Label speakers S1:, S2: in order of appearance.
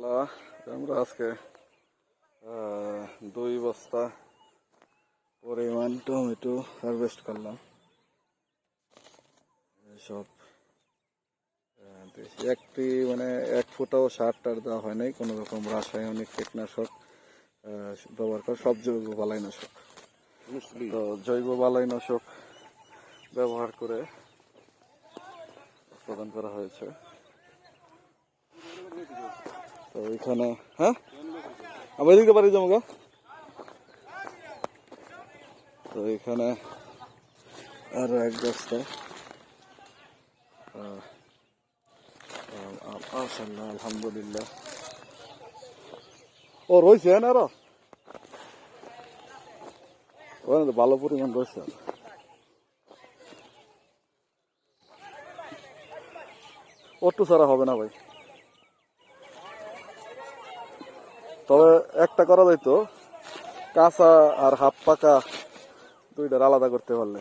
S1: আমরা আজকে দুই বস্তা পরিমাণ টমেটো হারভেস্ট করলাম। সব একটি মানে এক ফুটাও সার টার দেওয়া হয় নাই কোনো রকম রাসায়নিক কীটনাশক ব্যবহার করে সব জৈব বালাইনাশক। তো জৈব বালাইনাশক ব্যবহার করে উৎপাদন করা হয়েছে। তো এখানে হ্যাঁ? আমি এদিকে বাড়ি যাব গা। তো এখানে আরও এক আহ, মাশাআল্লাহ, আলহামদুলিল্লাহ। ও রয়েছে না আরও? ওখানে তো ভালো পরিমাণ রয়েছে অট্টু ছাড়া হবে না ভাই। তবে একটা করা যাইতো কাঁচা আর হাফ পাকা দুইটার আলাদা করতে পারলে।